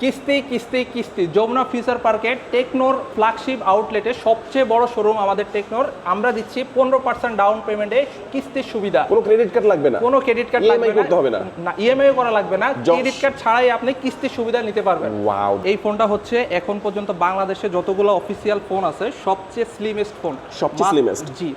কিস্তি কিস্তি কিস্তি। যমুনা ফিউচার পার্কে টেকনোর ফ্ল্যাগশিপ আউটলেটে সবচেয়ে বড় শোরুম আমাদের টেকনোর। আমরা দিচ্ছি পনেরো পার্সেন্ট ডাউন পেমেন্টে কিস্তির সুবিধা। কোনো ক্রেডিট কার্ড লাগবে না। কোনো ক্রেডিট কার্ড লাগবে করতে হবে না? না ইএমআই করা লাগবে না। ক্রেডিট কার্ড ছাড়াই আপনি কিস্তির সুবিধা নিতে পারবেন। ওয়াও এই ফোনটা হচ্ছে এখন পর্যন্ত বাংলাদেশে যতগুলো অফিসিয়াল ফোন আছে সবচেয়ে স্লিমেস্ট ফোন সবচেয়ে slimmest? জি।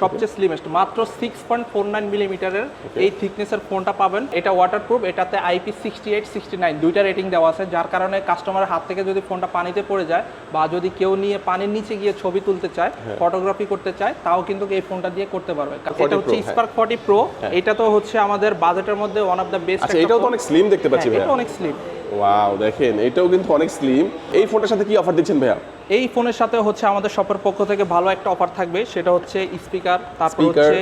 সবচেয়ে স্লিমেস্ট মাত্র সিক্স পয়েন্ট ফোর নাইন মিলিমিটারের এই থিকনেসের ফোনটা পাবেন। এটা ওয়াটারপ্রুফ এটাতে IP sixty eight sixty nine দুইটা রেটিং দেওয়া আছে যার কারণে কাস্টমারের হাত থেকে যদি ফোনটা পানিতে পড়ে যায় বা যদি কেউ নিয়ে পানির নিচে গিয়ে ছবি তুলতে চায় ফটোগ্রাফি করতে চায় তাও কিন্তু এই ফোনটা দিয়ে করতে পারবে। এটা হচ্ছে হ্যাঁ। স্পার্ক ফর্টি প্রো এটা তো হচ্ছে আমাদের বাজেটের মধ্যে ওয়ান অফ দ্য বেস্ট এটাও তো অনেক স্লিম দেখতে পাচ্ছি ভাইয়া। এটা অনেক স্লিম ওয়াও দেখেন এটাও কিন্তু অনেক স্লিম এই ফোনটার সাথে কি অফার দিচ্ছেন ভাইয়া? এই ফোনের সাথে হচ্ছে আমাদের শপের পক্ষ থেকে ভালো একটা অফার থাকবে সেটা হচ্ছে স্পিকার তারপর হচ্ছে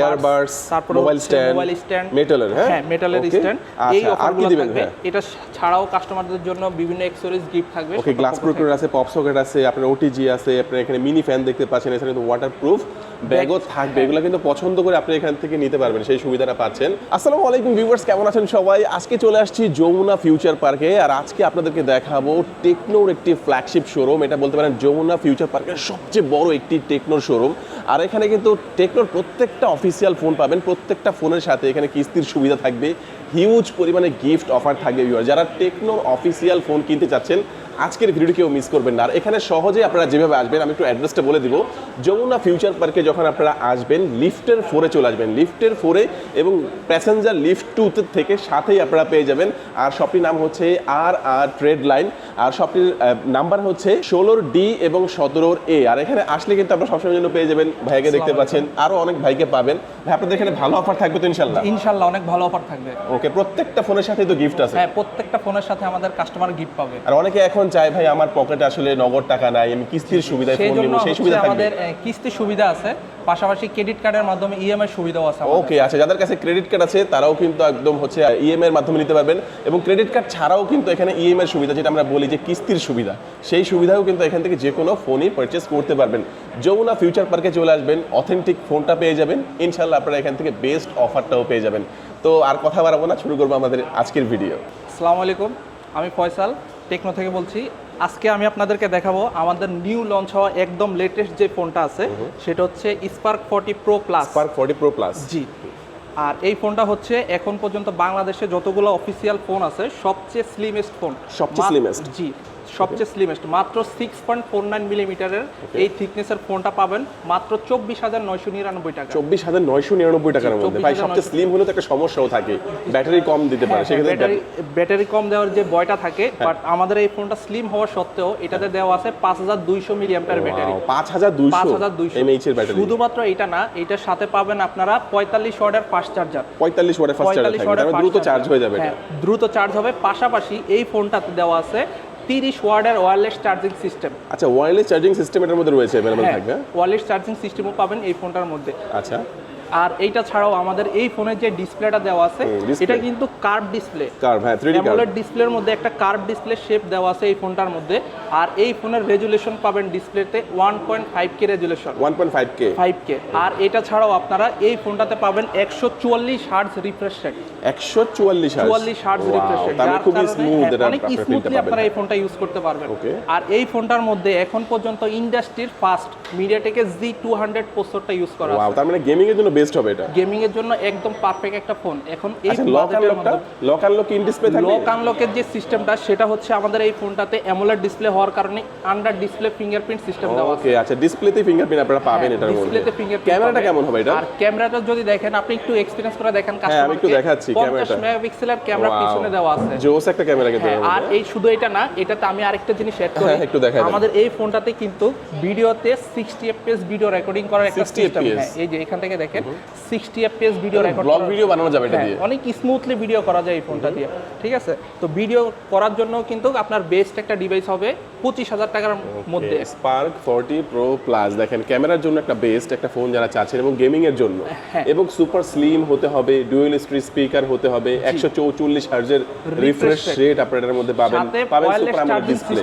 এয়ারবাডস তারপর mobile stand, মোবাইল স্ট্যান্ড metal-এর, হ্যাঁ? হ্যাঁ মেটালের স্ট্যান্ড এই আচ্ছা, আর কি অফারগুলো দিবেন থাকবে। এটা ছাড়াও কাস্টমারদের জন্য বিভিন্ন অ্যাক্সেসরিজ গিফট থাকবে ওকে গ্লাস প্রোটেক্টর আছে পপ সকেট আছে আপনার ওটিজি আছে আপনার এখানে মিনি ফ্যান দেখতে পাচ্ছেন এছাড়া কিন্তু ওয়াটারপ্রুফ ব্যাগও থাকবে। এগুলো কিন্তু পছন্দ করে আপনি এখান থেকে নিতে পারবেন সেই সুবিধাটা পাচ্ছেন। আসসালামু আলাইকুম ভিউয়ার্স কেমন আছেন সবাই? আজকে চলে আসছি যমুনা ফিউচার পার্কে আর আজকে আপনাদেরকে দেখাবো টেকনোর একটি ফ্ল্যাগশিপ শোরুম এটা বলতে পারেন যমুনা ফিউচার পার্কের সবচেয়ে বড় একটি টেকনোর শোরুম। আর এখানে কিন্তু টেকনোর প্রত্যেকটা অফিসিয়াল ফোন পাবেন, প্রত্যেকটা ফোনের সাথে এখানে কিস্তির সুবিধা থাকবে। হিউজ পরিমাণে গিফট অফার থাকবে যারা টেকনোর অফিসিয়াল ফোন কিনতে চাচ্ছেন আজকের ভিডিওটি কেউ মিস করবেন না। আর এখানে সহজে আপনারা যেভাবে আসবেন আমি একটু অ্যাড্রেসটা বলে দিব। যমুনা ফিউচার পার্কে যখন আপনারা আসবেন লিফটের ফোরে চলে আসবেন। লিফটের ফোরে এবং প্যাসেঞ্জার লিফট টু থেকে সাথেই আপনারা পেয়ে যাবেন। আর শপটির নাম হচ্ছে আর আর ট্রেড লাইন আর শপটির নাম্বার হচ্ছে ষোলোর ডি এবং সতেরোর এ আর এখানে আসলে কিন্তু আপনারা সবসময় জন্য পেয়ে যাবেন। ভাইকে দেখতে পাচ্ছেন। আরও অনেক ভাইকে পাবেন। ভাই আপনাদের এখানে ভালো অফার থাকবে তো ইনশাল্লাহ ইনশাল্লাহ অনেক ভালো অফার থাকবে। ওকে প্রত্যেকটা ফোনের সাথে তো গিফট আছে। হ্যাঁ প্রত্যেকটা ফোনের সাথে আমাদের কাস্টমার গিফট পাবে। আর অনেকে এখন চায় ভাই আমার পকেটে আসলে নগদ টাকা নাই আমি কিস্তির সুবিধায় সেই ফোন জন্য সেই সুবিধা থাকবে। আমাদের কিস্তির সুবিধা আছে পাশাপাশি ক্রেডিট কার্ডের মাধ্যমে ইএমআই সুবিধাও আছে ওকে আচ্ছা যাদের কাছে ক্রেডিট কার্ড আছে তারাও কিন্তু একদম হচ্ছে ইএমআই এর মাধ্যমে নিতে পারবেন এবং ক্রেডিট কার্ড ছাড়াও কিন্তু এখানে ইএমআই এর সুবিধা যেটা আমরা বলি যে কিস্তির সুবিধা সেই সুবিধাও কিন্তু এখান থেকে যে কোনো ফোনই পারচেস করতে পারবেন। যমুনা ফিউচার পার্কে চলে আসবেন অথেন্টিক ফোনটা পেয়ে যাবেন ইনশাল্লাহ আপনারা এখান থেকে বেস্ট অফারটাও পেয়ে যাবেন। তো আর কথা বাড়াবো না শুরু করব আমাদের আজকের ভিডিও আসসালামু আলাইকুম আমি ফয়সাল টেকনো থেকে বলছি আজকে আমি আপনাদেরকে দেখাবো আমাদের নিউ লঞ্চ হওয়া একদম লেটেস্ট যে ফোনটা আছে সেটা হচ্ছে Spark forty pro plus Spark forty pro plus জি। আর এই ফোনটা হচ্ছে এখন পর্যন্ত বাংলাদেশে যতগুলো অফিসিয়াল ফোন আছে সবচেয়ে স্লিমেস্ট ফোন সবচেয়ে স্লিমেস্ট জি। সবচেয়ে স্লিমেস্ট মাত্র সিক্স পয়েন্ট ফোর নাইন মিলিমিটারের এই থিকনেসের ফোনটা পাবেন মাত্র চব্বিশ হাজার নয়শো নিরানব্বই টাকা। চব্বিশ হাজার নয়শো নিরানব্বই টাকার মধ্যে। ভাই সবচেয়ে স্লিম হলে তো একটা সমস্যাও থাকে। ব্যাটারি কম দিতে পারে সেক্ষেত্রে ব্যাটারি ব্যাটারি কম দেওয়ার যে বয়টা থাকে বাট আমাদের এই ফোনটা স্লিম হওয়া সত্ত্বেও এটাতে দেওয়া আছে পাঁচ হাজার দুইশো মিলিয়াম্পার ব্যাটারি পাঁচ হাজার দুইশো পাঁচ হাজার দুইশো। এমএইচ এর ব্যাটারি শুধুমাত্র এটা না এটার সাথে পাবেন আপনারা পঁয়তাল্লিশ ওয়ার্ডের ফাস্ট চার্জার পঁয়তাল্লিশ ওয়াটের ফার্স্ট চার্জার দ্রুত চার্জ হয়ে যাবে দ্রুত চার্জ হবে। পাশাপাশি এই ফোনটাতে দেওয়া আছে তিরিশ ওয়ার্ডের ওয়্যারলেস চার্জিং সিস্টেম আচ্ছা ওয়্যারলেস চার্জিং সিস্টেম এটার মধ্যে রয়েছে অ্যাভেলেবল থাকবে? ওয়্যারলেস চার্জিং সিস্টেমও পাবেন এই ফোনটার মধ্যে। আচ্ছা। আর এইটা ছাড়াও আমাদের এই ফোনের যে ডিসপ্লেটা দেওয়া আছে এটা কিন্তু কার্ভ ডিসপ্লে কার্ভ হ্যাঁ থ্রি ডি কার্ভ অ্যামোলেড ডিসপ্লের মধ্যে একটা কার্ভ ডিসপ্লে শেপ দেওয়া আছে এই ফোনটার মধ্যে। আর এই ফোনের রেজুলেশন পাবেন ডিসপ্লেতে one point five K resolution one point five K five K আর এটা ছাড়াও আপনারা এই ফোনটাতে পাবেন একশো চুয়াল্লিশ হার্টস রিফ্রেশ রেট একশো চুয়াল্লিশ চুয়াল্লিশ হার্টস রিফ্রেশ রেট মানে খুবই স্মুথ এটা অনেক স্মুথলি আপনারা এই ফোনটা ইউজ করতে পারবেন। আর এই ফোনটার মধ্যে এখন পর্যন্ত ইন্ডাস্ট্রির ফার্স্ট মিডিয়াটেকের জি টু হান্ড্রেড প্রসেসরটা ইউজ করা ওয়াও তার মানে গেমিং এর জন্য বেস্ট হবে এটা। গেমিং এর জন্য একদম পারফেক্ট একটা ফোন এখন এই লক আনলকটা মধ্যে লক আনলক ইন ডিসপ্লে থাকবে লক আনলকের যে সিস্টেমটা সেটা হচ্ছে আমাদের এই ফোনটাতে অ্যামোলেড ডিসপ্লে হওয়ার কারণে আন্ডার ডিসপ্লে ফিঙ্গারপ্রিন্ট সিস্টেম দেওয়া আছে। ওকে আচ্ছা ডিসপ্লেতে ফিঙ্গারপ্রিন্ট আপনারা পাবেন এটার মধ্যে। ডিসপ্লেতে ফিঙ্গারপ্রিন্ট ক্যামেরাটা কেমন হবে এটা? আর ক্যামেরাটা যদি দেখেন আপনি একটু এক্সপেরিয়েন্স করে দেখেন হ্যাঁ, আমি একটু দেখাচ্ছি ক্যামেরাটা। 50 মেগাপিক্সেলের ক্যামেরা পিছনে দেওয়া আছে। জোস একটা ক্যামেরা কিন্তু হ্যাঁ, আর এই শুধু এটা না এটাতে আমি আরেকটা জিনিস অ্যাড করি। হ্যাঁ, একটু দেখাই আমাদের এই ফোনটাতে কিন্তু ভিডিওতে 60 এফপিএস ভিডিও রেকর্ডিং করার একটা সিস্টেম FPS হ্যাঁ এই যে এখান থেকে দেখেন। 60 FPS video record vlog video বানানো যাবে এটা হ্যাঁ, দিয়ে। অনেক স্মুথলি ভিডিও করা যায় এই ফোনটা দিয়ে। ঠিক আছে? তো ভিডিও করার জন্য কিন্তু আপনার বেস্ট একটা ডিভাইস হবে পঁচিশ হাজার টাকার মধ্যে। স্পার্ক ফর্টি প্রো প্লাস দেখেন ক্যামেরার জন্য একটা বেস্ট একটা ফোন যারা চাচ্ছেন এবং গেমিং এর জন্য। হ্যাঁ। এবং সুপার স্লিম হতে হবে ডুয়েল স্ট্রি স্পিকার হতে হবে একশো চৌচল্লিশ হার্জের রিফ্রেশ রেট আপনার মধ্যে পাবেন। পাবেন সুপার ডিসপ্লে।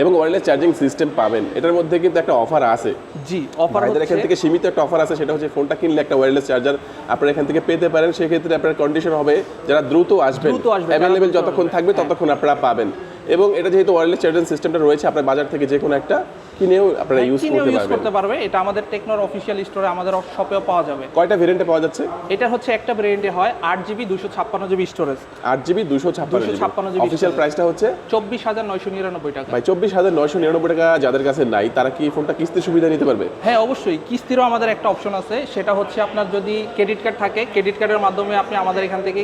এবং ওয়ারলেস চার্জিং সিস্টেম পাবেন। এটার মধ্যে কিন্তু একটা অফার আছে। জি অফার এখান থেকে সীমিত একটা অফার আছে সেটা হচ্ছে ফোনটা কিনলে একটা ওয়ারলেস চার্জার আপনারা এখান থেকে পেতে পারেন। সেক্ষেত্রে আপনার কন্ডিশন হবে যারা দ্রুত আসবেন অ্যাভেলেবেল যতক্ষণ থাকবে ততক্ষণ আপনারা পাবেন। এবং এটা যেহেতু ওয়ারলেস চার্জিং সিস্টেমটা রয়েছে আপনার বাজার থেকে যে কোনো একটা কিনেও আপনারা ইউজ করতে পারবেন। করতে পারবে। এটা আমাদের টেকনোর অফিসিয়াল স্টোরে আমাদের শপেও পাওয়া যাবে। কয়টা ভেরিয়েন্টে পাওয়া যাচ্ছে? এটা হচ্ছে একটা ভ্যারিয়েন্টে হয় আট জিবি দুশো ছাপ্পান্ন জিবি স্টোরেজ আট জিবি দুশো ছাপ্পান্ন 256 জিবি অফিসিয়াল প্রাইসটা হচ্ছে? চব্বিশ হাজার নয়শো নিরানব্বই টাকা। ভাই চব্বিশ হাজার নয়শো নিরানব্বই টাকা যাদের কাছে নাই তারা কি ফোনটা কিস্তির সুবিধা নিতে পারবে? হ্যাঁ অবশ্যই। কিস্তিরও আমাদের একটা অপশন আছে। সেটা হচ্ছে আপনার যদি ক্রেডিট কার্ড থাকে ক্রেডিট কার্ডের মাধ্যমে আপনি আমাদের এখান থেকে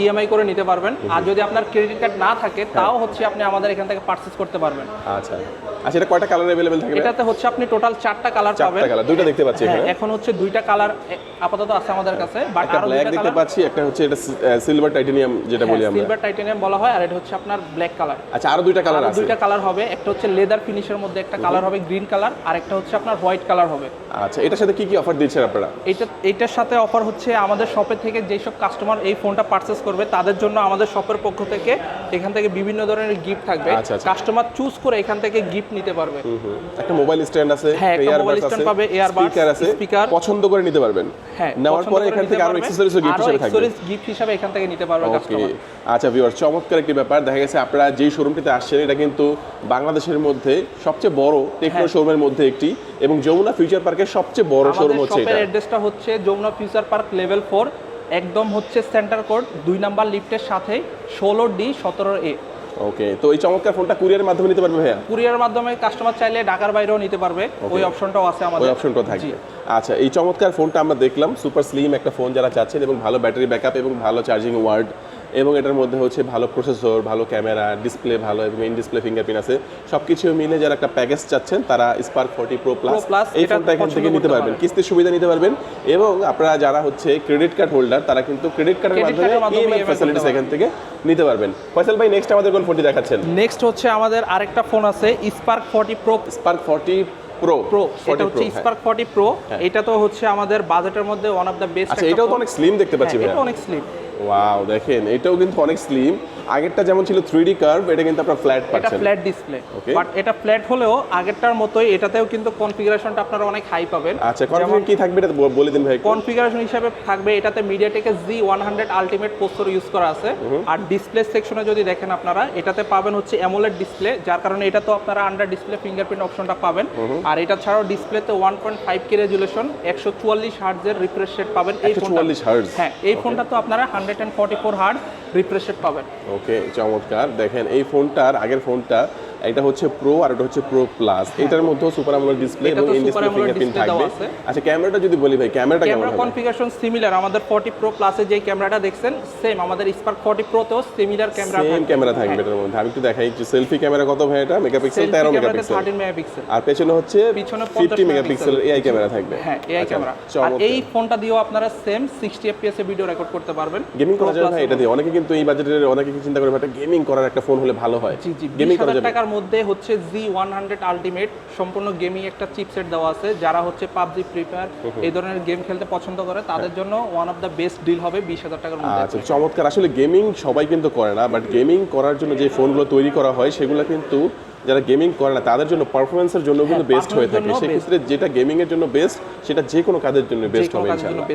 ইএমআই করে নিতে পারবেন। আর যদি আপনার ক্রেডিট কার্ড না থাকে তাও হচ্ছে আপনি আমাদের এখান থেকে পারচেস করতে পারবেন। আচ্ছা। আচ্ছা এটা কয়টা কালার অ্যাভেলেবেল থাকবে এটাতে হচ্ছে আপনি টোটাল চারটা কালার পাবেন। চারটা কালার দুইটা দেখতে পাচ্ছি হ্যাঁ এখানে। এখন হচ্ছে দুইটা কালার আপাতত আছে আমাদের কাছে বাট আরও ব্ল্যাক দেখতে পাচ্ছি একটা হচ্ছে এটা সিলভার টাইটেনিয়াম যেটা বলি আমরা। সিলভার টাইটেনিয়াম বলা হয় আর এটা হচ্ছে আপনার ব্ল্যাক কালার আচ্ছা আরও দুইটা কালার আছে। দুইটা কালার হবে একটা হচ্ছে লেদার ফিনিশের মধ্যে একটা কালার হবে গ্রিন কালার আর একটা হচ্ছে আপনার হোয়াইট কালার হবে। আচ্ছা এটার সাথে কি কি অফার দিচ্ছেন আপনারা? এটা এইটার সাথে অফার হচ্ছে আমাদের শপে থেকে যেসব কাস্টমার এই ফোনটা পারচেস করবে তাদের জন্য আমাদের শপের পক্ষ থেকে এখান থেকে বিভিন্ন ধরনের গিফট থাকবে। আচ্ছা, আচ্ছা। কাস্টমার চুজ করে এখান থেকে গিফট নিতে পারবে। একটা মোবাইল স্ট্যান্ড আছে হ্যাঁ, stand আছে, পাবে, earbuds, speaker আছে speaker। পছন্দ করে নিতে পারবেন হ্যাঁ নেওয়ার পরে এখান থেকে আরও পারবে। অ্যাকসেসরিজও গিফট হিসেবে থাকবে accessories gift হিসাবে এখান থেকে নিতে পারবে কাস্টমার আচ্ছা ভিউয়ার চমৎকার একটি ব্যাপার দেখা গেছে আপনারা যেই শোরুমটিতে আসছেন এটা কিন্তু বাংলাদেশের মধ্যে সবচেয়ে বড় টেকনো হ্যাঁ। শোরুমের মধ্যে একটি এবং যমুনা ফিউচার পার্কের সবচেয়ে বড় শোরুম আমাদের হচ্ছে শপের এটা অ্যাড্রেসটা হচ্ছে Jamuna future park level four একদম হচ্ছে সেন্টার কোড দুই নাম্বার লিফটের সাথে ষোলো ডি সতেরো এ ওকে তো এই চমৎকার ফোনটা কুরিয়ারের মাধ্যমে নিতে পারবে ভাইয়া? কুরিয়ারের মাধ্যমে কাস্টমার চাইলে ঢাকার বাইরেও নিতে পারবে। ওই অপশনটাও আছে আমাদের। ওই অপশনটা থাকবে। আচ্ছা এই চমৎকার ফোনটা আমরা দেখলাম সুপার স্লিম একটা ফোন যারা চাচ্ছেন এবং ভালো ব্যাটারি ব্যাকআপ এবং ভালো চার্জিং ওয়ার্ড এবং এটার মধ্যে হচ্ছে ভালো প্রসেসর ভালো ক্যামেরা ডিসপ্লে ভালো এবং ইন ডিসপ্লে ফিঙ্গারপ্রিন্ট আছে। সবকিছু মিলে যারা একটা প্যাকেজ চাচ্ছেন তারা স্পার্ক ফোর্টি প্রো প্লাস এই ফোনটা এখান থেকে নিতে পারবেন। কিস্তির সুবিধা নিতে পারবেন এবং আপনারা যারা হচ্ছে ক্রেডিট কার্ড হোল্ডার তারা কিন্তু ক্রেডিট কার্ডের মাধ্যমে ইএমআই ফ্যাসিলিটিস এখান থেকে নিতে পারবেন। ফয়সাল ভাই নেক্সট আমাদের কোন ফোনটি দেখাচ্ছেন? নেক্সট হচ্ছে আমাদের আরেকটা ফোন আছে Spark forty pro Spark forty pro pro এটা হচ্ছে স্পার্ক ফর্টি প্রো এটা তো হচ্ছে আমাদের বাজেটের মধ্যে ওয়ান অফ দ্য বেস্ট আচ্ছা এটাও তো অনেক স্লিম দেখতে পাচ্ছি ভাইয়া। এটা অনেক স্লিম ওয়াও দেখেন এটাও কিন্তু অনেক স্লিম আগেরটা যেমন ছিল থ্রি ডি কার্ভ এটা কিন্তু আপনার ফ্ল্যাট এটা ফ্ল্যাট ডিসপ্লে বাট এটা ফ্ল্যাট হলেও আগেরটার মতোই এটাতেও কিন্তু কনফিগারেশনটা আপনারা অনেক হাই পাবেন। আচ্ছা কনফিগার কি থাকবে এটা বলে দিন ভাই কনফিগারেশন হিসাবে থাকবে এটাতে G one hundred ultimate processor use করা আছে। আর ডিসপ্লে সেকশনে যদি দেখেন আপনারা এটাতে পাবেন হচ্ছে অ্যামোলেড ডিসপ্লে যার কারণে এটা তো আপনারা আন্ডার ডিসপ্লে ফিঙ্গারপ্রিন্ট অপশনটা পাবেন। আর এটা ছাড়াও ডিসপ্লেতে one point five K resolution একশো চুয়াল্লিশ হার্টজের রিফ্রেশ রেট পাবেন। এই চুয়াল্লিশ 144 হ্যাঁ এই ফোনটা তো আপনারা hundred and forty four hertz refresh rate পাবেন। ওকে চমৎকার। দেখেন এই ফোনটার আগের ফোনটা এটা হচ্ছে প্রো আর এটা হচ্ছে প্রো প্লাস এটার মধ্যেও সুপার আমোলেড ডিসপ্লে এবং ইন ডিসপ্লে ফিঙ্গারপ্রিন্ট থাকবে। আচ্ছা ক্যামেরাটা যদি বলি ভাই ক্যামেরাটা কেমন ক্যামেরা কনফিগারেশন সিমিলার আমাদের ফর্টি প্রো প্লাসে যে ক্যামেরাটা দেখছেন সেম আমাদের স্পার্ক ফর্টি প্রোতেও সিমিলার ক্যামেরা সেম ক্যামেরা থাকবে এটার মধ্যে। আমি একটু দেখাই যে সেলফি ক্যামেরা কত ভাই এটা? মেগাপিক্সেল 13 মেগাপিক্সেল থার্টিন মেগাপিক্সেল আর পেছনে হচ্ছে পিছনে 50 ফিফটি মেগাপিক্সেল এআই ক্যামেরা থাকবে। হ্যাঁ এআই আচ্ছা, ক্যামেরা। আর এই ফোনটা দিয়েও আপনারা সেম সিক্সটি এফপিএস এ ভিডিও রেকর্ড করতে পারবেন। গেমিং করা যাবে ভাই এটা দিয়ে। অনেকে কিন্তু এই বাজেটের অনেকে কি চিন্তা করে ভাই, একটা গেমিং করার একটা ফোন হলে ভালো হয়। জি জি গেমিং করা যাবে টাকার মধ্যে হচ্ছে জি ওয়ান হান্ড্রেড আলটিমেট সম্পূর্ণ গেমিং একটা চিপসেট দেওয়া আছে যারা হচ্ছে পাবজি ফ্রি ফায়ার এই ধরনের গেম খেলতে পছন্দ করে তাদের জন্য one of the best deal হবে বিশ হাজার টাকার মধ্যে। আচ্ছা চমৎকার। আসলে গেমিং সবাই কিন্তু করে না বাট গেমিং করার জন্য যে ফোনগুলো তৈরি করা হয় সেগুলো কিন্তু যারা গেমিং করে না তাদের জন্য পারফরমেন্সের জন্য কিন্তু বেস্ট হয়ে থাকে। সেক্ষেত্রে যেটা গেমিং এর জন্য বেস্ট সেটা যে কোনো কাজের জন্য বেস্ট হবে ইনশাআল্লাহ।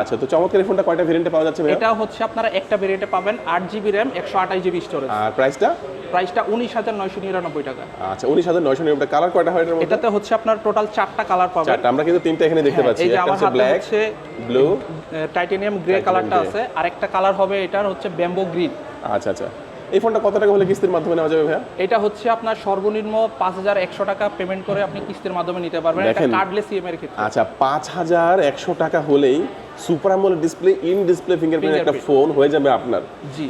আচ্ছা তো চমৎকার এই ফোনটা কয়টা ভেরিয়েন্টে পাওয়া যাচ্ছে এটা হচ্ছে আপনারা একটা ভেরিয়েন্টে পাবেন আট জিবি র্যাম একশো আঠাশ জিবি স্টোরেজ আর প্রাইসটা প্রাইসটা উনিশ হাজার নয়শো নিরানব্বই টাকা। আচ্ছা উনিশ হাজার নয়শো নিরানব্বই কালার কয়টা হয় এটার মধ্যে? এটাতে হচ্ছে আপনার টোটাল চারটা কালার পাবেন। চারটা আমরা কিন্তু তিনটা এখানে দেখতে হ্যাঁ, পাচ্ছি। একটা আমার হচ্ছে ব্ল্যাক ব্লু টাইটেনিয়াম গ্রে কালারটা আছে। আর একটা কালার হবে এটার হচ্ছে ব্যাম্বো গ্রিন আচ্ছা আচ্ছা। এই ফোনটা কত টাকা হলে কিস্তির মাধ্যমে নেওয়া যাবে ভাইয়া? এটা হচ্ছে আপনার সর্বনিম্ন পাঁচ হাজার একশো টাকা পেমেন্ট করে আপনি কিস্তির মাধ্যমে নিতে পারবেন। এটা কার্ডলেস ইএমআই এর ক্ষেত্রে। আচ্ছা পাঁচ হাজার একশো টাকা হলেই super display in display fingerprint একটা ফোন হয়ে যাবে আপনার।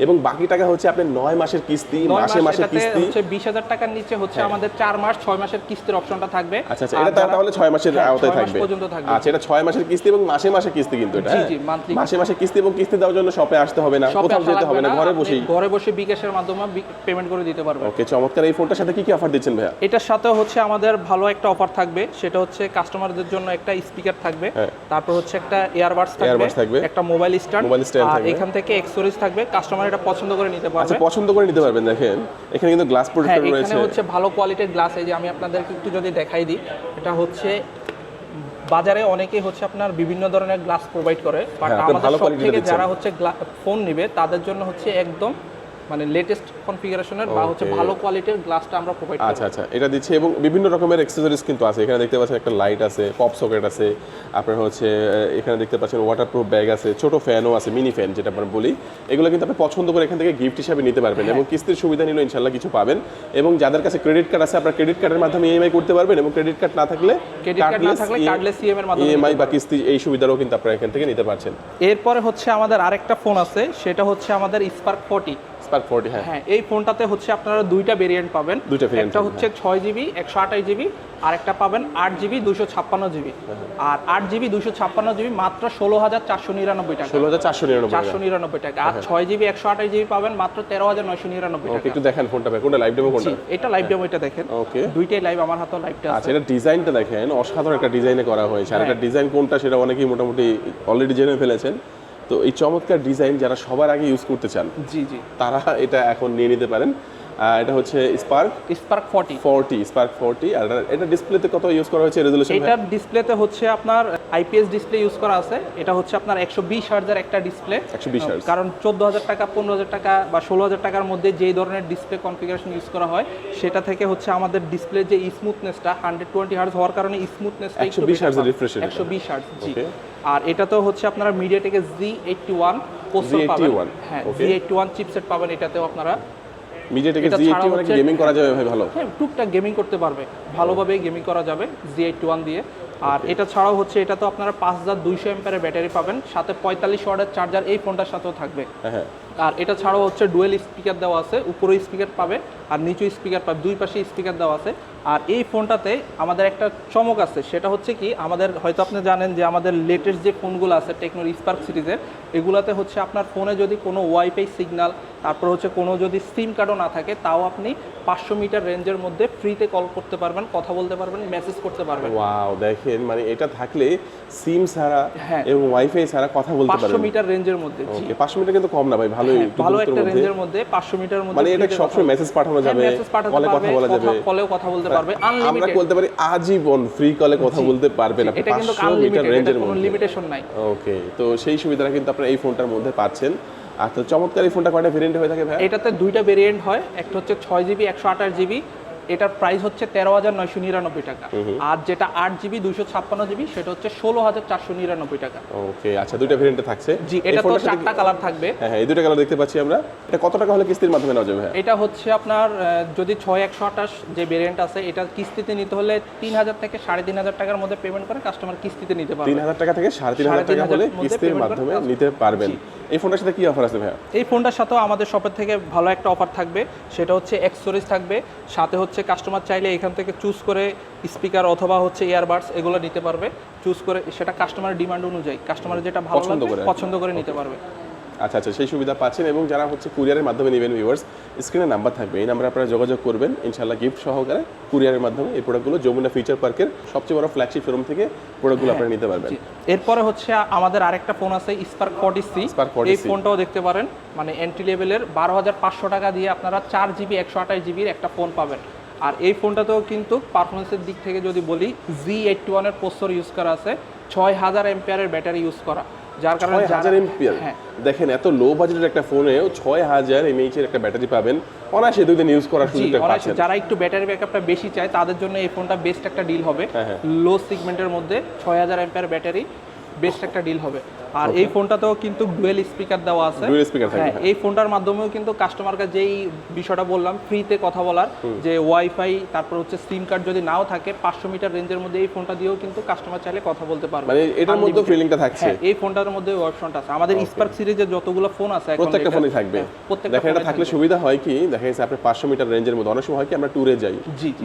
এবং বাকি টাকা হচ্ছে আপনি নয় মাসের কিস্তি মাসে মাসে কিস্তি। হচ্ছে বিশ হাজার টাকার নিচে হচ্ছে আমাদের চার মাস ছয় মাসের কিস্তির অপশনটা থাকবে। আচ্ছা আচ্ছা এটা তাহলে ছয় মাসের হ্যাঁ, আওতায় থাকবে। পর্যন্ত থাকবে। আচ্ছা এটা ছয় মাসের কিস্তি এবং মাসে মাসে কিস্তি কিন্তু এটা জি, হ্যাঁ? জি, monthly মাসে মাসে কিস্তি এবং কিস্তি দেওয়ার জন্য শপে আসতে হবে না কোথাও যেতে হবে না ঘরে বসেই। ঘরে বসে বিকাশের মাধ্যমে পেমেন্ট করে দিতে পারবেন। ওকে চমৎকার। এই ফোনটার সাথে কি কি অফার দিচ্ছেন ভাইয়া? এটার সাথে হচ্ছে আমাদের ভালো একটা অফার থাকবে সেটা হচ্ছে কাস্টমারদের জন্য একটা স্পিকার থাকবে হ্যাঁ। তারপর হচ্ছে একটা ইয়ারবাডস থাকবে থাকবে। একটা মোবাইল স্ট্যান্ড মোবাইল স্ট্যান্ড থাকবে। এখান থেকে এক্সেসরিজ থাকবে কাস্টমার এটা পছন্দ করে নিতে আচ্ছা পছন্দ করে নিতে পারবেন দেখেন এখানে কিন্তু গ্লাস হ্যাঁ প্রোটেক্টর এখানে হচ্ছে ভালো কোয়ালিটির গ্লাস এই যে আমি আপনাদেরকে একটু যদি দেখাই দিই এটা হচ্ছে বাজারে অনেকেই হচ্ছে আপনার বিভিন্ন ধরনের গ্লাস প্রোভাইড করে বাট হ্যাঁ, আমাদের সব থেকে যারা হচ্ছে ফোন নিবে তাদের জন্য হচ্ছে একদম মানে লেটেস্ট কনফিগারেশনের বা হচ্ছে ভালো কোয়ালিটির গ্লাসটা আমরা প্রোভাইড করব। আচ্ছা আচ্ছা এটা দিচ্ছে এবং বিভিন্ন রকমের অ্যাক্সেসরিজ কিন্তু আছে। এখানে দেখতে পাচ্ছেন একটা লাইট আছে পপ সকেট আছে আপনার হচ্ছে এখানে দেখতে পাচ্ছেন ওয়াটারপ্রুফ ব্যাগ আছে ছোট ফ্যানও আছে মিনি ফ্যান যেটা আমরা বলি। এগুলো কিন্তু আপনি পছন্দ করে এখান থেকে গিফট হিসাবে নিতে পারবেন এবং কিস্তির সুবিধা নিলে ইনশাল্লাহ কিছু পাবেন। এবং যাদের কাছে ক্রেডিট কার্ড আছে আপনার ক্রেডিট কার্ডের মাধ্যমে ইএমআই করতে পারবেন এবং ক্রেডিট কার্ড না থাকলে ক্রেডিট কার্ড না থাকলে কার্ডলেস ইএম এর মাধ্যমে ইএমআই বা কিস্তি এই সুবিধাটাও কিন্তু আপনারা এখান থেকে নিতে পারছেন। এরপরে হচ্ছে আমাদের আরেকটা ফোন আছে সেটা হচ্ছে আমাদের স্পার্ক ফোর্টি স্পার্ক ফোর্টি হ্যাঁ। হ্যাঁ এই ফোনটাতে হচ্ছে আপনারা দুইটা ভেরিয়েন্ট পাবেন। দুইটা variant একটা হচ্ছে জিবি একশো আঠাশ জিবি আর একটা পাবেন জিবি দুশো ছাপ্পান্ন জিবি হ্যাঁ, আর জিবি দুশো ছাপ্পান্ন জিবি মাত্র ষোলো হাজার চারশো নিরানব্বই টাকা। ষোলো হাজার চারশো নিরানব্বই চারশো নিরানব্বই টাকা। আর ছয় জিবি একশো আঠাশ জিবি পাবেন মাত্র তেরো হাজার নয়শো নিরানব্বই ওকে টাকা। একটু দেখেন ফোনটা কোনটা লাইভ ডেমো কোনটা? এটা লাইভ ডেমোটা দেখেন। ওকে। দুইটাই লাইভ আমার হাতে লাইভটা আচ্ছা আছে। এটা ডিজাইনটা দেখেন অসাধারণ একটা ডিজাইনে করা হয়েছে। আর এটা ডিজাইন কোনটা সেটা অনেকেই মোটামুটি অলরেডি জেনে ফেলেছেন। তো এই চমৎকার ডিজাইন যারা সবার আগে ইউজ করতে চান জি জি। তারা এটা এখন নিয়ে নিতে পারেন। এটা হচ্ছে Spark Spark forty forty Spark forty আর এটা- এটা ডিসপ্লেতে কত ইউজ করা হয়েছে রেজলিউশন এটার ডিসপ্লেতে হচ্ছে আপনার আইপিএস ডিসপ্লে ইউজ করা আছে। এটা হচ্ছে আপনার একশো বিশ হার্জের একটা ডিসপ্লে 120 hertz। কারণ চোদ্দ হাজার টাকা পনেরো হাজার টাকা বা ষোলো হাজার টাকার মধ্যে যেই ধরনের ডিসপ্লে কনফিগারেশন ইউজ করা হয় সেটা থেকে হচ্ছে আমাদের ডিসপ্লে যে স্মুথনেসটা হান্ড্রেড টোয়েন্টি হার্স হওয়ার কারণে স্মুথনেসটা 120 hertz এর refresh rate একশো বিশ হার্স জি. আর এটা তো হচ্ছে আপনারা মিডিয়াটেকের জি এইটটি ওয়ান প্রসেসর পাবেন। হ্যাঁ জি এইটটি ওয়ান চিপসেট পাবেন এটাতেও আপনারা মিডিয়া থেকে এটা জি ছাড়াও এইটি হচ্ছে- গেমিং করা যাবে ভাই ভালো। হ্যাঁ টুকটাক গেমিং করতে পারবে। ভালোভাবে গেমিং করা যাবে জি এইটটি ওয়ান দিয়ে। আর এটা ছাড়াও হচ্ছে এটা তো আপনারা পাঁচ হাজার দুইশো এম্পারের ব্যাটারি পাবেন। সাথে পঁয়তাল্লিশ ওয়াটের চার্জার এই ফোনটার সাথেও থাকবে। হ্যাঁ হ্যাঁ। আর এটা ছাড়াও হচ্ছে ডুয়েল স্পিকার দেওয়া আছে। উপরে স্পিকার পাবে আর নিচু স্পিকার পাবে। দুই পাশে স্পিকার দেওয়া আছে। আর এই ফোনটাতে আমাদের একটা চমক আছে, সেটা হচ্ছে কি আমাদের, হয়তো আপনি জানেন যে আমাদের লেটেস্ট যে ফোনগুলো আছে টেকনোর স্পার্ক সিরিজের, এগুলাতে হচ্ছে আপনার ফোনে যদি কোনো ওয়াইফাই সিগন্যাল তারপর হচ্ছে কোনো যদি সিম কার্ডও না থাকে তাও আপনি পাঁচশো মিটার রেঞ্জের মধ্যে ফ্রিতে কল করতে পারবেন কথা বলতে পারবেন মেসেজ করতে পারবেন। ওয়াও দেখেন মানে এটা থাকলে সিম ছাড়া হ্যাঁ। এবং ওয়াইফাই ছাড়া কথা বলতে পাঁচশো পারবেন। মিটার রেঞ্জের মধ্যে ওকে পাঁচশো মিটার কিন্তু কম না ভাই ভালোই হ্যাঁ, ভালো একটা রেঞ্জের মধ্যে পাঁচশো মিটার মধ্যে মানে এটা সবসময় মেসেজ পাঠানো হ্যাঁ, যাবে কলে কথা বলা যাবে। কলেও কথা বলতে পারবে আমরা বলতে পারি আজীবন ফ্রি কলে কথা বলতে পারবেন আপনি এটা কিন্তু পাঁচশো মিটার আনলিমিটেড রেঞ্জের কোনো মধ্যে। লিমিটেশন নাই। ওকে তো সেই সুবিধাটা কিন্তু আপনারা এই ফোনটার মধ্যে পাচ্ছেন। চমৎকার এই ফোনটা কয়টা ভেরিয়েন্ট হয়ে থাকে ভাই? এটাতে দুইটা ভেরিয়েন্ট হয় একটা হচ্ছে ছয় জিবি একশো আঠাশ জিবি এটার প্রাইস হচ্ছে তেরো হাজার নয়শো নিরানব্বই টাকা। আর যেটা আট জিবি দুইশো ছাপ্পান্ন জিবি সেটা হচ্ছে ষোলো হাজার চারশো নিরানব্বই টাকা। ওকে আচ্ছা দুইটা ভেরিয়েন্টে থাকছে। জি এটা তো চারটা কালার থাকবে। হ্যাঁ হ্যাঁ এই দুটো কালার দেখতে পাচ্ছি আমরা। এটা কত টাকা হলে কিস্তির মাধ্যমে নেওয়া যাবে এটা হচ্ছে আপনার যদি ছয় একশো আঠাশ যে ভেরিয়েন্ট আছে এটা কিস্তিতে নিতে হলে তিন হাজার থেকে সাড়ে তিন হাজার টাকার মধ্যে পেমেন্ট করে কাস্টমার কিস্তিতে নিতে তিন হাজার টাকা থেকে সাড়ে তিন হাজার টাকা হলে কিস্তির মাধ্যমে নিতে পারবেন। এই ফোনটার সাথে কি অফার আছে ভাইয়া? এই ফোনটার সাথেও আমাদের শপের থেকে ভালো একটা অফার থাকবে। সেটা হচ্ছে অ্যাক্সেসরিজ থাকবে। সাথে হচ্ছে কাস্টমার চাইলে এখান থেকে চুজ করে স্পিকার অথবা হচ্ছে ইয়ারবাডস এগুলো নিতে পারবে। চুজ করে সেটা কাস্টমারের ডিমান্ড অনুযায়ী কাস্টমার যেটা ভালো পছন্দ করে। নিতে পারবে। আচ্ছা আচ্ছা সেই সুবিধা পাচ্ছেন এবং যারা হচ্ছে কুরিয়ারের মাধ্যমে নেবেন ভিউয়ার্স স্ক্রিনে নাম্বার থাকবে। এই নাম্বারে আপনারা যোগাযোগ করবেন ইনশাল্লাহ গিফট সহকারে কুরিয়ারের মাধ্যমে এই প্রোডাক্টগুলো যমুনা ফিচার পার্কের সবচেয়ে বড় ফ্ল্যাগশিপ শোরুম থেকে প্রোডাক্টগুলো আপনারা নিতে পারবেন। এরপরে হচ্ছে আমাদের আরেকটা ফোন আছে Spark forty C Spark 40C এই ফোনটাও দেখতে পারেন। মানে এন্ট্রি লেভেলের বারো হাজার পাঁচশো টাকা দিয়ে আপনারা চার জিবি একশো আঠাশ জিবির একটা ফোন পাবেন। আর এই ফোনটাতেও কিন্তু পারফরমেন্সের দিক থেকে যদি বলি জি এইটটি ওয়ানের প্রসেসর ইউজ করা আছে ছয় হাজার এম্পিয়ারের ব্যাটারি ইউজ করা। যার কারণে হাজার এমপিয়ার হ্যাঁ। দেখেন এত লো বাজেটের একটা ফোনে ছয় হাজার এমএইচ এর একটা ব্যাটারি পাবেন। অনায়াসে দুই দিন ইউজ করার সুযোগটা পাচ্ছেন। যারা একটু ব্যাটারি ব্যাকআপটা বেশি চায় তাদের জন্য এই ফোনটা বেস্ট একটা ডিল হবে। হ্যাঁ, হ্যাঁ। লো সিগমেন্টের মধ্যে ছয় হাজার এম্পিয়ার ব্যাটারি বেস্ট একটা ডিল হবে। আর এই ফোনটাতেও কিন্তু ডুয়েল স্পিকার দেওয়া আছে। Dual speaker থাকবে, হ্যাঁ হ্যাঁ। এই ফোনটার মাধ্যমেও কিন্তু কাস্টমারকে যেই বিষয়টা বললাম ফ্রিতে কথা বলার যে ওয়াইফাই তারপর হচ্ছে সিম কার্ড যদি নাও থাকে পাঁচশো মিটার রেঞ্জের মধ্যে এই ফোনটা দিয়েও কিন্তু কাস্টমার চাইলে কথা বলতে পারবে। মানে এটার মধ্যে ফিলিংটা থাকছে। হ্যাঁ এই ফোনটার মধ্যে অপশনটা আছে। আমাদের স্পার্ক সিরিজের যতগুলো ফোন আছে এখন প্রত্যেকটা ফোনই থাকবে। হ্যাঁ, প্রত্যেকটা দেখেন এটা থাকলে সুবিধা হয় কি? দেখা গেছে আপনি পাঁচশো মিটার রেঞ্জের মধ্যে। অনেক সময় হয় কি আমরা ট্যুরে যাই।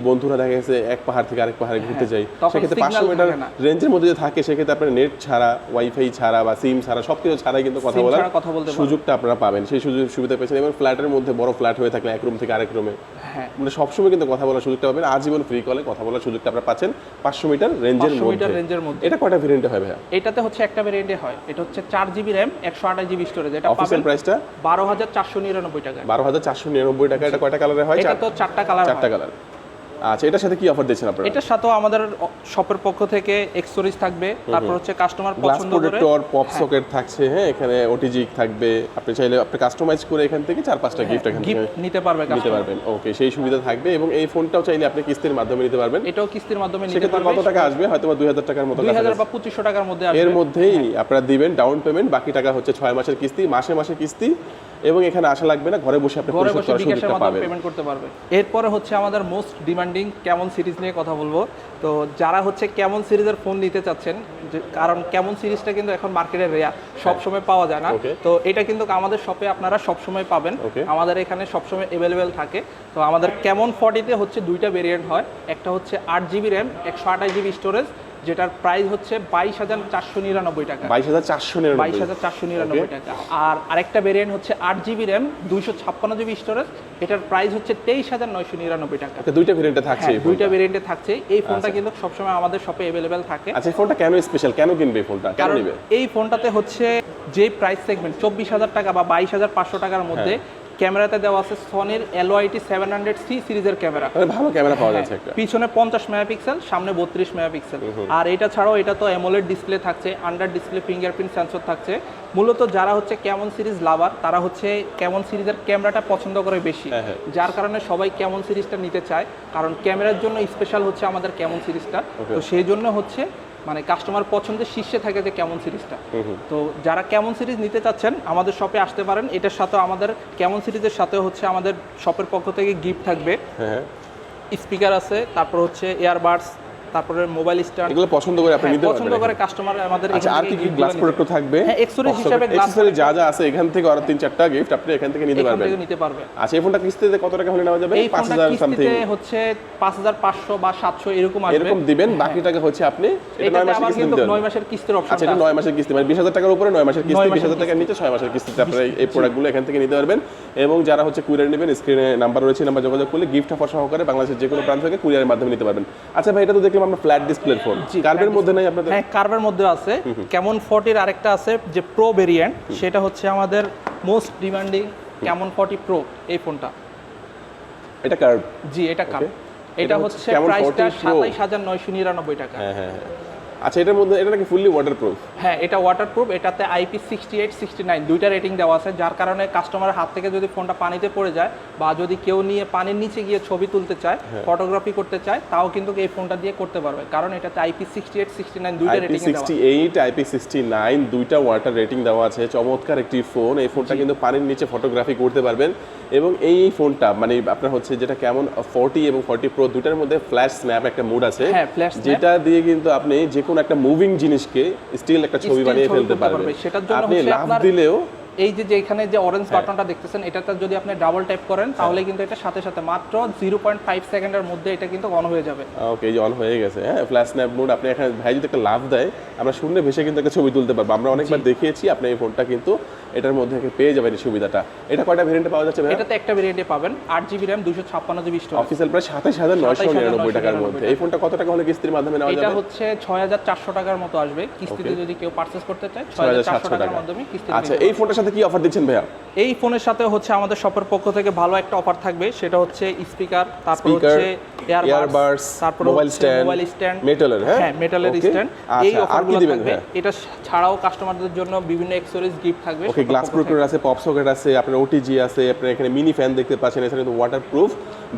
বন্ধুরা দেখা গেছে এক পাহাড় থেকে আরেক পাহাড়ে ঘুরতে যাই। সেক্ষেত্রে signal পাঁচশো মিটার রেঞ্জের মধ্যে যদি থাকে সেক্ষেত্রে আপনার নেট ছাড়া ওয়াইফাই ছাড়া বা সিম ছাড়া সবকিছু ছাড়াই কিন্তু কথা বলার কথা বলতে সুযোগটা আপনারা পাবেন। সেই সুযোগ সুবিধা পেয়েছেন। এবং ফ্ল্যাটের মধ্যে বড় ফ্ল্যাট হয়ে থাকলে এক রুম থেকে আরেক রুমে। হ্যাঁ। মানে সবসময় কিন্তু কথা বলার সুযোগটা পাবেন। আজীবন ফ্রি কলে কথা বলার সুযোগটা আপনারা পাচ্ছেন পাঁচশো মিটার রেঞ্জের 500 মিটার মধ্যে রেঞ্জের মধ্যে। এটা কয়টা ভেরিয়েন্টে হয় ভাইয়া? এটাতে হচ্ছে একটা ভেরিয়েন্টে হয়। এটা হচ্ছে চার জিবি র্যাম একশো আঠাশ জিবি স্টোরেজ এটা অফিসিয়াল প্রাইসটা বারো হাজার চারশো নিরানব্বই টাকা বারো হাজার চারশো নিরানব্বই টাকা এটা কয়টা কালারে হয়? এটা তো চারটা কালার চারটা কালার আচ্ছা এটার সাথে কি অফার দিচ্ছেন আপনারা? এটার সাথেও আমাদের শপের পক্ষ থেকে এক্সেসরিজ থাকবে। তারপর হচ্ছে কাস্টমার পছন্দ করে। প্রোটেক্টর পপ সকেট থাকছে হ্যাঁ এখানে ওটিজি থাকবে। আপনি চাইলে আপনি কাস্টমাইজ করে এখান থেকে চার পাঁচটা গিফট এখান থেকে গিফট নিতে পারবে নিতে পারবেন। ওকে সেই সুবিধা থাকবে এবং এই ফোনটাও চাইলে আপনি কিস্তির মাধ্যমে নিতে পারবেন। এটাও কিস্তির মাধ্যমে নিতে সেক্ষেত্রে পারবে। কত টাকা আসবে? হয়তো বা দুই হাজার টাকার মতো দুই হাজার কাছাকাছি। বা পঁচিশশো টাকার মধ্যে আসবে। এর মধ্যেই আপনারা দিবেন ডাউন পেমেন্ট বাকি টাকা হচ্ছে ছয় মাসের কিস্তি মাসে মাসে কিস্তি। এবং এখানে আসা লাগবে না ঘরে বসে আপনি ঘরে বসে বিকাশের মাধ্যমে পেমেন্ট করতে পারবে। এরপরে হচ্ছে আমাদের মোস্ট ডিমান্ডিং কেমন সিরিজ নিয়ে কথা বলব। তো যারা হচ্ছে কেমন সিরিজের ফোন নিতে চাচ্ছেন কারণ কেমন সিরিজটা কিন্তু এখন মার্কেটে রেয়ার সবসময় পাওয়া যায় না। তো এটা কিন্তু আমাদের শপে আপনারা সবসময় পাবেন. আমাদের এখানে সবসময় অ্যাভেলেবেল থাকে। তো আমাদের কেমন ফর্টিতে হচ্ছে দুইটা ভেরিয়েন্ট হয়। একটা হচ্ছে আট জিবি র্যাম একশো আঠাশ জিবি স্টোরেজ যেটার প্রাইস হচ্ছে বাইশ হাজার চারশো নিরানব্বই টাকা। বাইশ হাজার চারশো বাইশ হাজার চারশো নিরানব্বই টাকা। আর আরেকটা ভেরিয়েন্ট হচ্ছে আট জিবি র্যাম দুইশো ছাপ্পান্ন জিবি স্টোরেজ এটার প্রাইস হচ্ছে তেইশ হাজার নয়শো নিরানব্বই টাকা। আচ্ছা, দুইটা ভেরিয়েন্টে থাকছে হ্যাঁ দুইটা। ভেরিয়েন্টে থাকছে। এই ফোনটা আচ্ছা। কিন্তু সবসময় আমাদের শপে অ্যাভেলেবেল থাকে। আচ্ছা ফোনটা কেন স্পেশাল কেন কিনবে এই ফোনটা কেন নিবে? এই ফোনটাতে হচ্ছে যে প্রাইস সেগমেন্ট চব্বিশ হাজার টাকা বা বাইশ হাজার পাঁচশো টাকার মধ্যে হ্যাঁ। ক্যামেরাতে দেওয়া আছে সনির এলওআইটি সেভেন হান্ড্রেড সি সিরিজের ক্যামেরা। ভালো ক্যামেরা পাওয়া যাচ্ছে একটা। পিছনে পঞ্চাশ মেগাপিক্সেল সামনে বত্রিশ মেগাপিক্সেল। আর এটা ছাড়াও এটা তো অ্যামোলেড ডিসপ্লে থাকছে আন্ডার ডিসপ্লে ফিঙ্গারপ্রিন্ট সেন্সর থাকছে। মূলত যারা হচ্ছে কেমন সিরিজ লাভার তারা হচ্ছে কেমন সিরিজের ক্যামেরাটা পছন্দ করে বেশি। হ্যাঁ, হ্যাঁ। যার কারণে সবাই কেমন সিরিজটা নিতে চায়। কারণ ক্যামেরার জন্য স্পেশাল হচ্ছে আমাদের কেমন সিরিজটা। তো সেই জন্য হচ্ছে মানে কাস্টমার পছন্দের শীর্ষে থাকে যে কেমন সিরিজটা। তো যারা কেমন সিরিজ নিতে চাচ্ছেন আমাদের শপে আসতে পারেন। এটার সাথে আমাদের কেমন সিরিজের সাথে হচ্ছে আমাদের শপের পক্ষ থেকে গিফট থাকবে। হ্যাঁ স্পিকার আছে তারপর হচ্ছে ইয়ারবাডস তারপরে মোবাইল স্ট্যান্ড এগুলো পছন্দ করে আপনি নিতে হ্যাঁ, পছন্দ করে কাস্টমার আমাদের আচ্ছা আর কি কি গ্লাস প্রোডাক্ট থাকবে? হ্যাঁ, accessories হিসাবে accessories যা যা আছে এখান থেকে আরও তিন চারটা গিফট আপনি এখান থেকে নিতে পারবেন। নিতে পারবে আচ্ছা এই ফোনটা কিস্তিতে কত টাকা হলে নেওয়া যাবে? এই পাঁচ ফোনটা হাজার সামথিং কিস্তিতে হচ্ছে পাঁচ হাজার পাঁচশো বা সাতশো এরকম আসবে। এরকম দিবেন বাকি টাকা হচ্ছে আপনি এটা নয় মাসের কিস্তি দিতে নয় মাসের কিস্তির আচ্ছা অপশন এটা নয় মাসের কিস্তি মানে বিশ হাজার টাকার উপরে নয় মাসের কিস্তি নয় বিশ মাসের হাজার টাকার নিচে ছয় মাসের কিস্তিতে আপনি এই প্রোডাক্টগুলো এখান থেকে নিতে পারবেন। এবং যারা হচ্ছে কুরিয়ার নেবেন স্ক্রিনে নাম্বার রয়েছে নাম্বার যোগাযোগ করলে গিফট অফার সহকারে বাংলাদেশের যে কোনো প্রান্ত থেকে কুরিয়ারের মাধ্যমে নিতে পারবেন। আচ্ছা ভাই এটা তো দেখলাম আমরা ফ্ল্যাট ডিসপ্লের ফোন কার্ভের মধ্যে নাই আপনাদের? হ্যাঁ কার্ভের মধ্যে আছে। কেমন ফোর্টির আরেকটা আছে যে প্রো ভেরিয়েন্ট সেটা হচ্ছে আমাদের most demanding Camon forty pro এই ফোনটা এটা কার্ভ জি এটা কার এটা হচ্ছে প্রাইসটা সাতাইশ হাজার নয়শো নিরানব্বই টাকা। হ্যাঁ হ্যাঁ হ্যাঁ। আচ্ছা এটার মধ্যে এটা নাকি ফুললি ওয়াটারপ্রুফ হ্যাঁ এটা ওয়াটারপ্রুফ এটাতে IP sixty eight sixty nine দুইটা রেটিং দেওয়া আছে যার কারণে কাস্টমারের হাত থেকে যদি ফোনটা পানিতে পড়ে যায় বা যদি কেউ নিয়ে পানির নিচে গিয়ে ছবি তুলতে চায় হ্যাঁ। ফটোগ্রাফি করতে চায় তাও কিন্তু এই ফোনটা দিয়ে করতে পারবে। কারণ এটাতে IP sixty eight sixty nine দুইটা rating sixty eight IP sixty nine দুইটা ওয়াটার রেটিং দেওয়া আছে। চমৎকার একটি ফোন এই ফোনটা কিন্তু পানির নিচে ফটোগ্রাফি করতে পারবেন। এবং এই ফোনটা মানে আপনার হচ্ছে যেটা কেমন ফর্টি এবং ফর্টি প্রো দুটার মধ্যে ফ্ল্যাশ স্ন্যাপ একটা মুড আছে। হ্যাঁ, যেটা দিয়ে কিন্তু আপনি যে কোনো একটা মুভিং জিনিসকে স্টিল একটা ছবি বানিয়ে ফেলতে পারবে। সেটার জন্য আপনি লাভ দিলেও এই যে এখানে যে অরেঞ্জ হ্যাঁ। বাটনটা দেখতেছেন এটাতে যদি আপনি ডাবল ট্যাপ করেন তাহলে কিন্তু এটা সাথে সাথে মাত্র জিরো পয়েন্ট ফাইভ সেকেন্ডের মধ্যে এটা কিন্তু অন হয়ে যাবে। ওকে এই যে অন হয়ে গেছে হ্যাঁ ফ্ল্যাশ স্ন্যাপ মোড আপনি এখানে ভাই যদি একটা লাভ দেয় আমরা শূন্য ভেসে কিন্তু একটা ছবি তুলতে পারব। আমরা অনেকবার দেখিয়েছি আপনি এই ফোনটা কিন্তু এটার মধ্যে পেয়ে যাবেন এই সুবিধাটা। এটা কয়টা ভেরিয়েন্টে পাওয়া যাচ্ছে এটাতে একটা ভেরিয়েন্টে পাবেন আট জিবি র্যাম দুশো ছাপ্পান্ন জিবি স্টোরেজ অফিসিয়াল প্রায় সাতাশ হাজার নয়শো 27,999 নিরানব্বই টাকার মধ্যে। এই ফোনটা কত টাকা হলে কিস্তির মাধ্যমে নেওয়া যাবে? এটা হচ্ছে ছয় হাজার চারশো টাকার মতো আসবে। কিস্তিতে. যদি কেউ পারচেস করতে চায় ছয় হাজার চারশো টাকার মাধ্যমে কিস্তি আচ্ছা এই ফোনটার সাথে কি অফার দিচ্ছেন ভাইয়া? এই ফোনের সাথে হচ্ছে আমাদের শপের পক্ষ থেকে ভালো একটা অফার থাকবে সেটা হচ্ছে স্পিকার তারপর হচ্ছে এয়ারবাডস তারপর mobile stand, মোবাইল স্ট্যান্ড metal-এর, হ্যাঁ? হ্যাঁ মেটালের স্ট্যান্ড আচ্ছা, এই কি অফারগুলো দিবেন থাকবে? এটা ছাড়াও কাস্টমারদের জন্য বিভিন্ন অ্যাক্সেসরিজ গিফট থাকবে ওকে গ্লাস প্রোটেক্টর আছে পপ সকেট আছে আপনার ওটিজি আছে আপনার এখানে মিনি ফ্যান দেখতে পাচ্ছেন এছাড়া কিন্তু ওয়াটার প্রুফ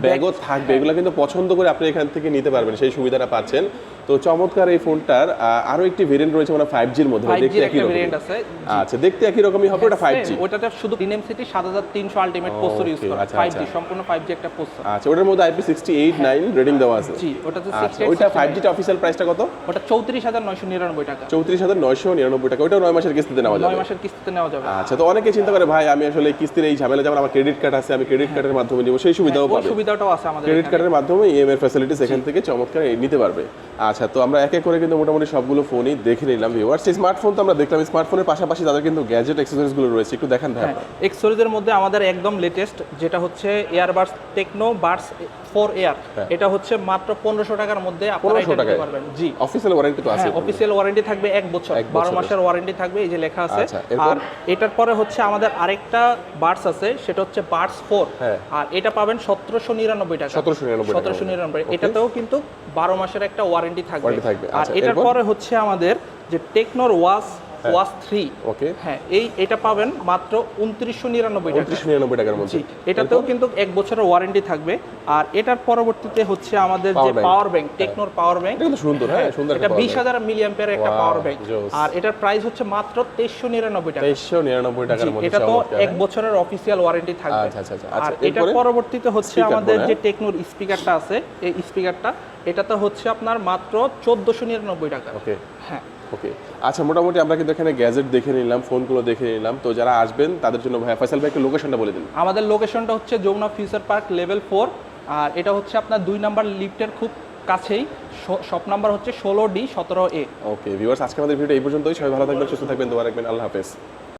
ব্যাগও থাকবে। এগুলো কিন্তু পছন্দ করে আপনি এখান থেকে নিতে পারবেন সেই সুবিধাটা পাচ্ছেন। তো চমৎকার এই ফোনটার আরও একটি ভেরিয়েন্ট রয়েছে মানে ফাইভ জির মধ্যে। দেখতে একই রকম ভেরিয়েন্ট আছে আচ্ছা দেখতে একই রকমই হবে ওটা ফাইভ জি ওটাতে শুধু ডিএম সিটি সাত হাজার তিনশো আলটিমেট প্রসেসর ইউজ করে আচ্ছা, ফাইভ জি আচ্ছা। সম্পূর্ণ ফাইভ জি একটা প্রসেসর আচ্ছা ওটার মধ্যে IP sixty eight nine rating দেওয়া আছে। জি ওটাতে আচ্ছা ওইটা ফাইভ জিটা অফিসিয়াল প্রাইসটা কত? ওটা চৌত্রিশ হাজার নয়শো নিরানব্বই টাকা। চৌত্রিশ হাজার নয়শো নিরানব্বই টাকা ওইটাও নয় মাসের কিস্তিতে নেওয়া যাবে। মাসের কিস্তিতে নেওয়া যাবে। আচ্ছা তো অনেকে চিন্তা করে ভাই আমি আসলে কিস্তির এই ঝামেলা যেমন আমার ক্রেডিট কার্ড আছে আমি ক্রেডিট কার্ডের মাধ্যমে নিব সেই সুবিধাও ওই পাবে। সুবিধাটাও আছে আমাদের ক্রেডিট। কার্ডের মাধ্যমে ইএমআই ফ্যাসিলিটিস এখান থেকে চমৎকার নিতে পারবে। আচ্ছা আচ্ছা তো আমরা এক করে কিন্তু মোটামুটি সবগুলো ফোনই দেখে নিলাম ভিউয়ার্স স্মার্টফোন তো আমরা দেখলাম স্মার্টফোনের পাশাপাশি তাদের কিন্তু গ্যাজেট অ্যাক্সেসরিজগুলো রয়েছে একটু দেখান ভাই হ্যাঁ এক্সোরিজের মধ্যে আমাদের একদম লেটেস্ট যেটা হচ্ছে earbuds Tecno buds four air. হ্যাঁ। এটা হচ্ছে মাত্র পনেরোশো টাকার মধ্যে পনেরোশো টাকায়? পারবেন। জি। অফিসিয়াল ওয়ারেন্টি তো আছে হ্যাঁ অফিসিয়াল ওয়ারেন্টি থাকবে এক বছর। বারো মাসের ওয়ারেন্টি থাকবে এই যে লেখা আছে। আচ্ছা, আর এটার পরে হচ্ছে আমাদের আরেকটা বার্ডস আছে সেটা হচ্ছে বার্ডস ফোর হ্যাঁ। আর এটা পাবেন সতেরোশো নিরানব্বই টাকা। 1799 টাকা। সতেরোশো নিরানব্বই। এটাতেও কিন্তু বারো মাসের একটা ওয়ারেন্টি থাকবে। আর আচ্ছা, এটার পরে হচ্ছে আমাদের যে টেকনোর ওয়াস ওয়াস থ্রি। ওকে। হ্যাঁ এই এটা পাবেন মাত্র উনত্রিশশো নিরানব্বই উনত্রিশশো নিরানব্বই টাকার মধ্যে। এটাতেও কিন্তু এক বছরের ওয়ারেন্টি থাকবে। আর এটার পরবর্তীতে হচ্ছে আমাদের যে পাওয়ার ব্যাংক টেকনোর পাওয়ার ব্যাংক এটা সুন্দর হ্যাঁ সুন্দর এটা বিশ হাজার মিলিয়াম্পের একটা পাওয়ার ব্যাংক আর এটার প্রাইস হচ্ছে মাত্র তেইশশো নিরানব্বই টাকা। তেইশশো নিরানব্বই টাকার মধ্যে এটা তো এক হ্যাঁ? বছরের অফিসিয়াল ওয়ারেন্টি থাকবে। আচ্ছা, আচ্ছা, আচ্ছা। আর এটার পরবর্তীতে হচ্ছে আমাদের যে হ্যাঁ? টেকনোর স্পিকারটা আছে এই স্পিকারটা এটাতে হচ্ছে আপনার মাত্র চোদ্দশো নিরানব্বই টাকা। হ্যাঁ ওকে। আচ্ছা মোটামুটি আমরা কিন্তু এখানে গ্যাজেট দেখে নিলাম ফোনগুলো দেখে নিলাম। তো যারা আসবেন তাদের জন্য ভাই ফয়সাল ভাই একটু লোকেশনটা বলে দিন। আমাদের লোকেশনটা হচ্ছে Jamuna future park level four আর এটা হচ্ছে আপনার দুই নাম্বার লিফটের খুব কাছেই। শপ নাম্বার হচ্ছে ষোলো ডি সতেরো এ। ওকে ভিউয়ার্স আজকে আমাদের ভিডিও এই পর্যন্তই। সবাই ভালো থাকবেন সুস্থ থাকবেন দোয়া রাখবেন। আল্লাহ হাফেজ।